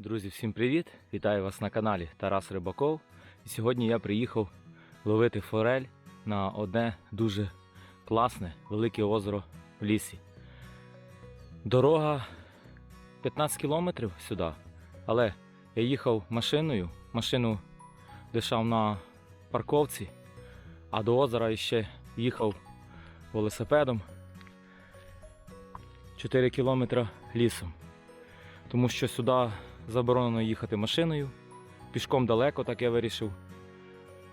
Друзі, всім привіт! Вітаю вас на каналі Тарас Рибаков. І сьогодні я приїхав ловити форель на одне дуже класне велике озеро в лісі. Дорога 15 кілометрів сюди, але я їхав машиною, машину лишав на парковці, а до озера ще їхав велосипедом 4 кілометри лісом. Тому що сюди заборонено їхати машиною. Пішком далеко, так я вирішив.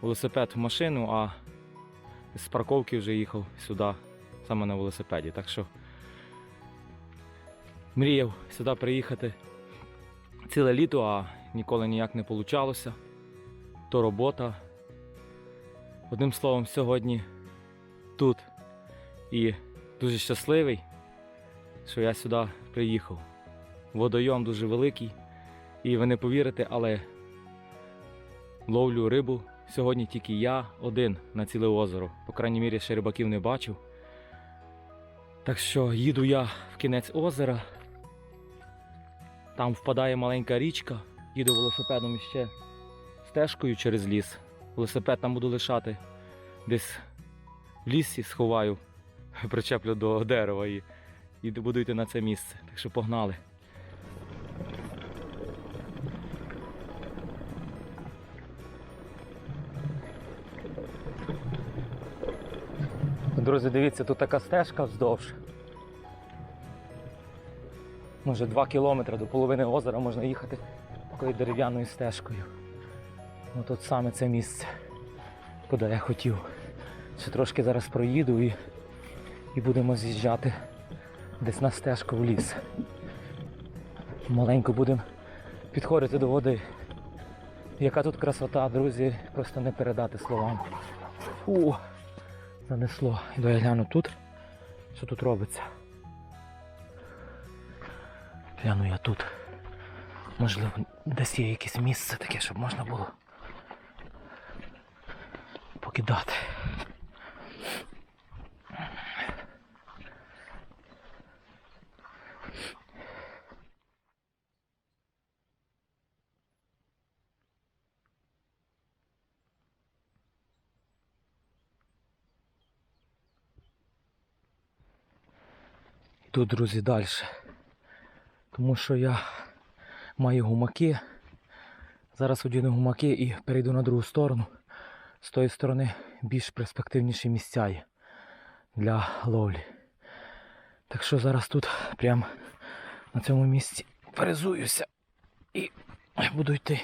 Велосипед в машину, а з парковки вже їхав сюди, саме на велосипеді. Так що мріяв сюди приїхати ціле літо, а ніколи ніяк не вийшло. То робота. Одним словом, сьогодні тут і дуже щасливий, що я сюди приїхав. Водойом дуже великий. І ви не повірите, але ловлю рибу сьогодні тільки я один на ціле озеро. По крайній мірі, ще рибаків не бачив. Так що їду я в кінець озера. Там впадає маленька річка, їду велосипедом ще стежкою через ліс. Велосипед там буду лишати десь в лісі сховаю, причеплю до дерева і, і буду йти на це місце. Так що погнали. Друзі, дивіться, тут така стежка вздовж. Може 2 кілометри до половини озера можна їхати такою дерев'яною стежкою. Ну тут саме це місце, куди я хотів. Ще трошки зараз проїду і, і будемо з'їжджати десь на стежку в ліс. Маленько будемо підходити до води. Яка тут красота, друзі, просто не передати словам. Фу занесло. Іду я гляну тут. Що тут робиться? Гляну я тут. Можливо, десь є якесь місце таке, щоб можна було покидати. Йду, друзі, далі. Тому що я маю гумаки. Зараз одіну гумаки і перейду на другу сторону. З тої сторони більш перспективніші місця є для ловлі. Так що зараз тут прямо на цьому місці перезуюся і буду йти.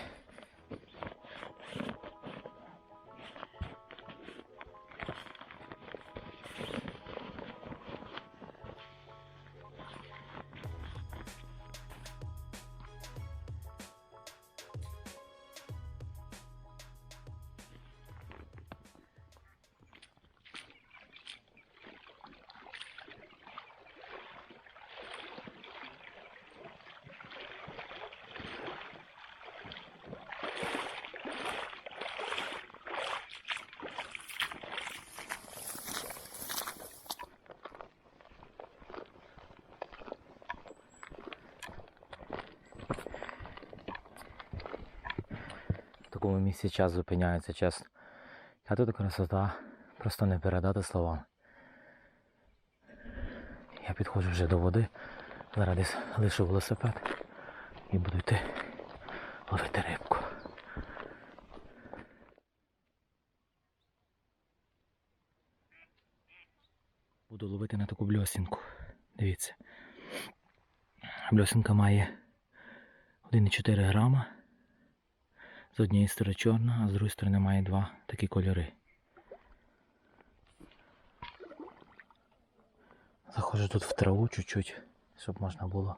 Такому місці час зупиняється, чесно. А тут красота просто не передати словам. Я підходжу вже до води, зараз десь лишу велосипед і буду йти ловити рибку. Буду ловити на таку бльосінку. Дивіться. Бльосинка має 1,4 грама. З однієї сторони чорна, а з другої сторони має два такі кольори. Заходжу тут в траву чуть-чуть, щоб можна було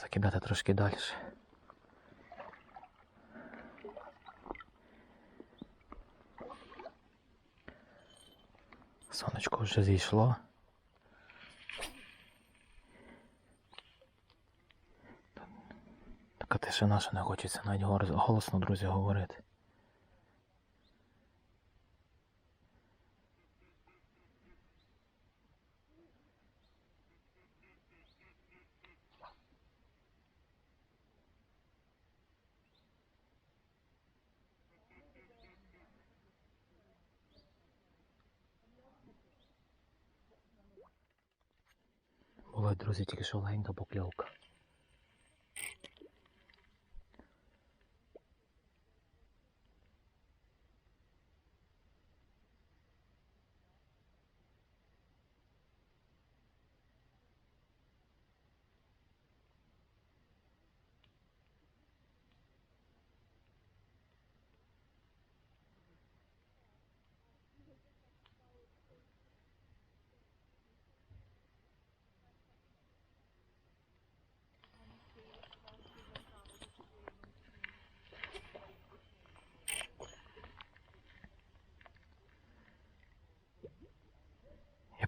закидати трошки далі. Сонечко вже зійшло. Така тишина, що не хочеться навіть голосно, друзі, говорити. Була, друзі, тільки що легенька покльовка.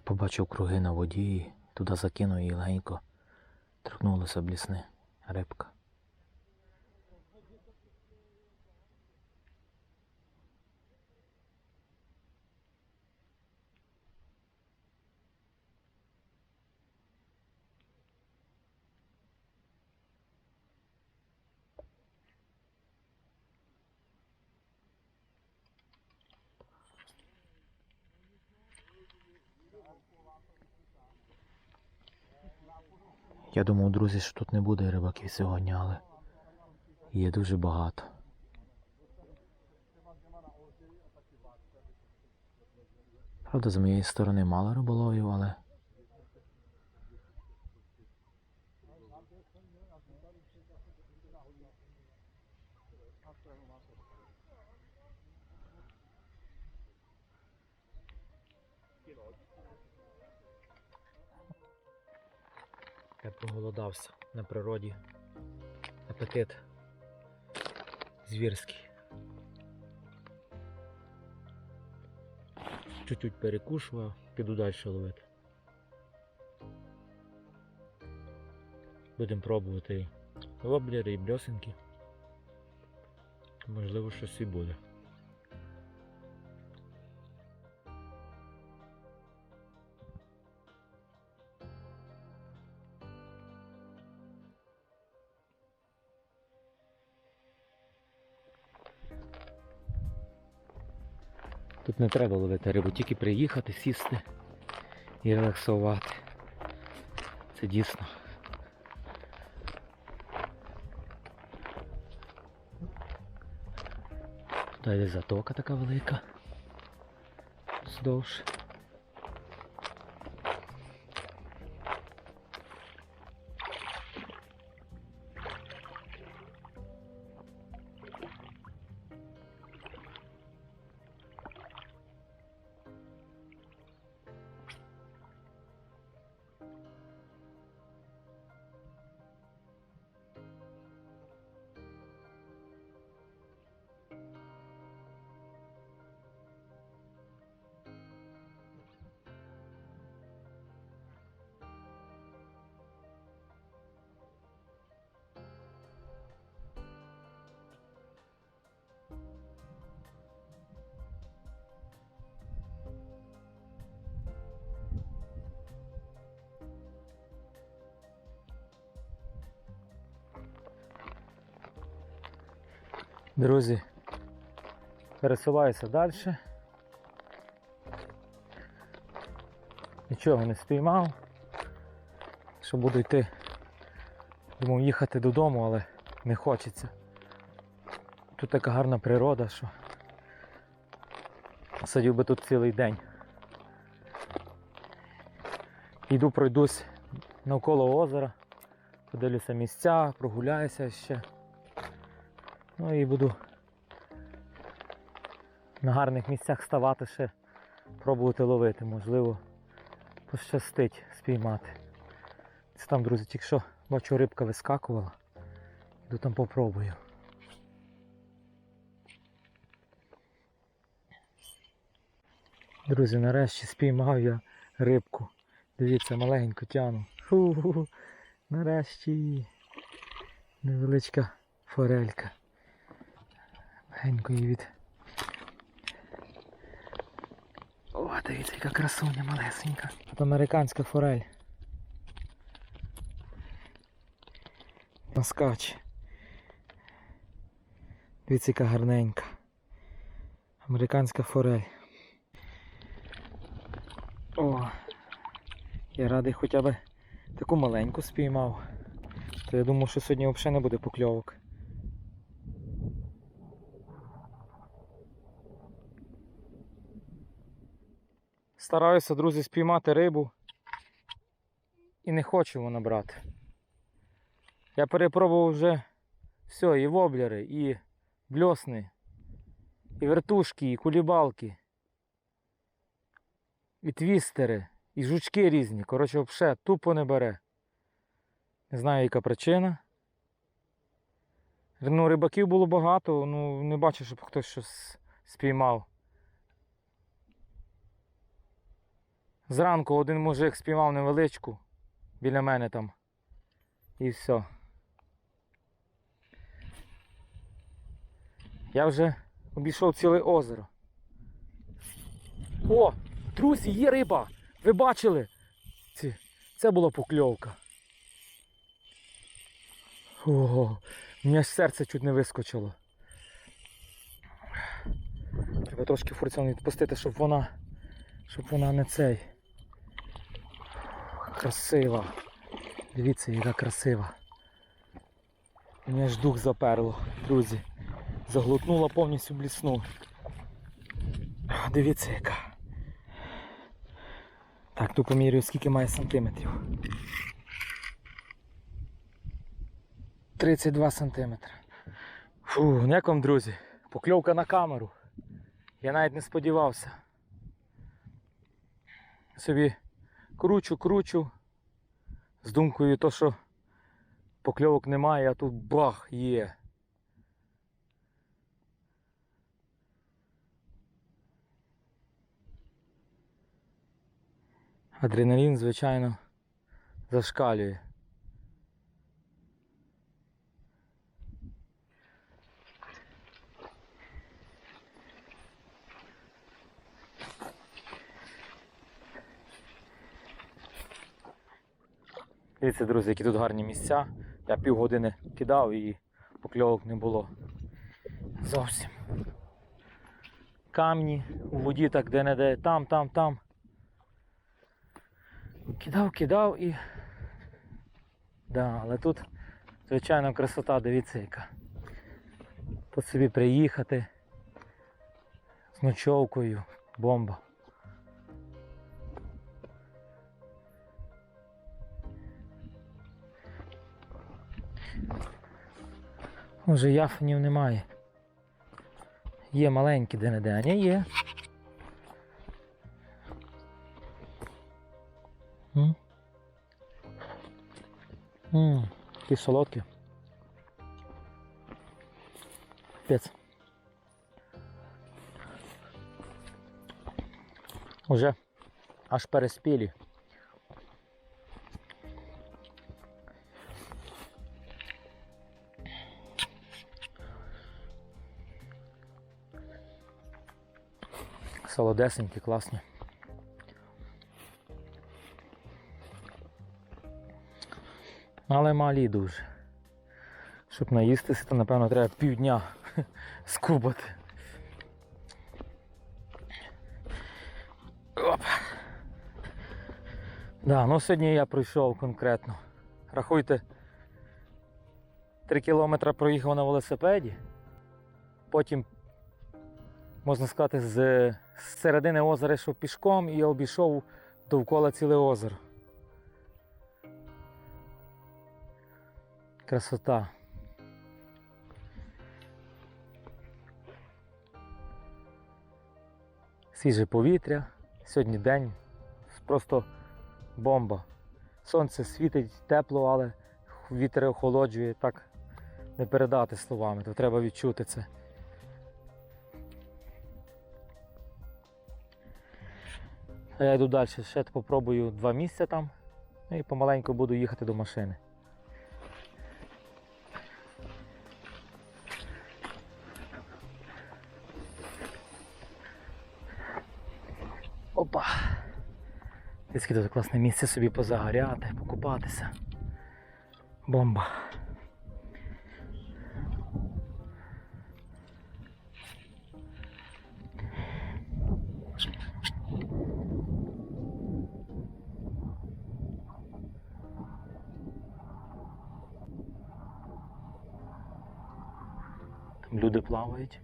Побачив круги на воді туди закинув і легенько торкнулося блісни рибка. Я думав, друзі, що тут не буде рибаків сьогодні, але є дуже багато. Правда, з моєї сторони мало риболовів, але Я проголодався на природі. Апетит звірський. Чуть-чуть перекушував, піду далі ловити. Будемо пробувати і воблери, і бльосинки. Можливо, щось і буде. Не треба ловити рибу, тільки приїхати, сісти і релаксувати. Це дійсно. Тут йде затока така велика. Вздовж. Друзі, пересуваюся далі. Нічого не спіймав. Що буду йти. Думав їхати додому, але не хочеться. Тут така гарна природа, що сидів би тут цілий день. Йду пройдусь навколо озера, подивлюся місця, прогуляюся ще. Ну і буду на гарних місцях ставати ще, пробувати ловити, можливо, пощастить спіймати. Це там, друзі, тільки що бачу рибка вискакувала. Йду там попробую. Друзі, нарешті спіймав я рибку. Дивіться, маленьку тяну. Фу, нарешті невеличка форелька. Легенько її від. О, дивіться, яка красуня малесенька. Тут американська форель. На скач. Дивіться, яка гарненька. Американська форель. О, я радий хоча б таку маленьку спіймав. То я думав, що сьогодні взагалі не буде покльовок. Стараюся, друзі, спіймати рибу і не хочу вона брати. Я перепробував вже все, і воблери, і бльосни, і вертушки, і кулібалки, і твістери, і жучки різні. Коротше, взагалі тупо не бере. Не знаю, яка причина. Ну, рибаків було багато, ну не бачу, щоб хтось щось спіймав. Зранку один мужик спіймав невеличку біля мене там. І все. Я вже обійшов ціле озеро. О, друзі, є риба! Ви бачили? Ці, це була покльовка. Ого, мені аж серце чуть не вискочило. Треба трошки форсун відпустити, щоб вона. Щоб вона не цей. Красива. Дивіться, яка красива. Мені аж дух заперло, друзі. Заглотнула повністю блісну. Дивіться яка. Так, тут помірюю, скільки має сантиметрів. 32 сантиметри. Фу, як вам, друзі? Покльовка на камеру. Я навіть не сподівався. Собі кручу, кручу. З думкою то, що покльовок немає, а тут бах є. Адреналін, звичайно, зашкалює. Дивіться, друзі, які тут гарні місця. Я півгодини кидав і покльовок не було. Зовсім. Камні у воді так де-не-де, там, там, там. Кидав, кидав і. Да, але тут, звичайно, красота, дивіться яка. Тут собі приїхати з ночовкою, бомба. Може яфонів немає. Є маленькі де-не-де, а ні є. М? М, Такі солодкі. Пець. Уже аж переспілі. Солодесенькі, класні. Але малі дуже. Щоб наїстися, то напевно треба півдня скубати. Оп. Да, ну сьогодні я пройшов конкретно. Рахуйте, 3 кілометри проїхав на велосипеді, потім, можна сказати, з, з середини озера йшов пішком і обійшов довкола ціле озеро. Красота. Свіже повітря. Сьогодні день. Просто бомба. Сонце світить тепло, але вітер охолоджує. Так не передати словами, то треба відчути це. А я йду далі, ще попробую два місця там. Ну і помаленьку буду їхати до машини. Опа! Десь тут класне місце собі позагоряти, покупатися. Бомба. Люди плавають.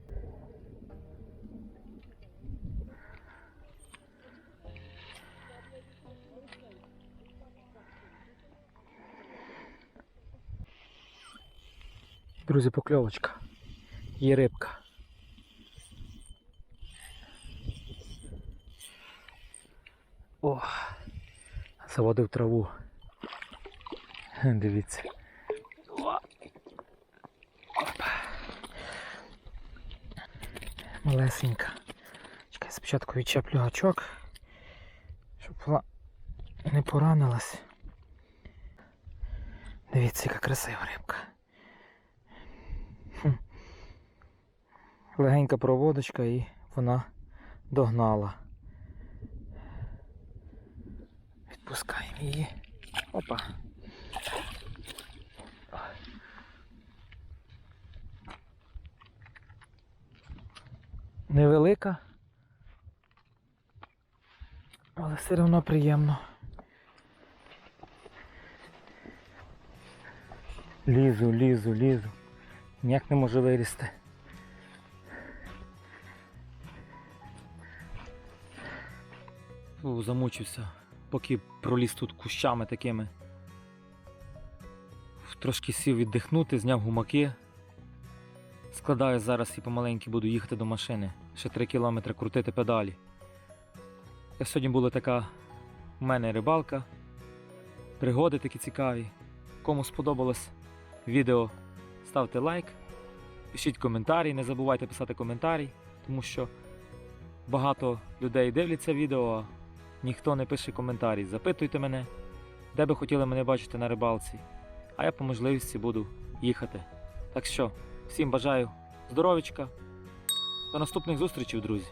Друзі, покльовочка. Є рибка. О, заводив траву. Дивіться. О. Опа. Малесенька. Чекай, спочатку відчеплю гачок, щоб вона не поранилась. Дивіться, яка красива рибка. Легенька проводочка і вона догнала. Відпускаємо її. Опа. Невелика. Але все одно приємно. Лізу, лізу, лізу. Ніяк не можу вилізти. Фу, замучився, поки проліз тут кущами такими. Трошки сів віддихнути, зняв гумаки. Складаю зараз і помаленьки буду їхати до машини. Ще 3 кілометри крутити педалі. Я сьогодні була така у мене рибалка. Пригоди такі цікаві. Кому сподобалось відео, ставте лайк, пишіть коментарі, не забувайте писати коментарі, тому що багато людей дивляться відео, а ніхто не пише коментарі. Запитуйте мене, де би хотіли мене бачити на рибалці, а я по можливості буду їхати. Так що, всім бажаю здоров'ячка. До наступних зустрічей, друзі!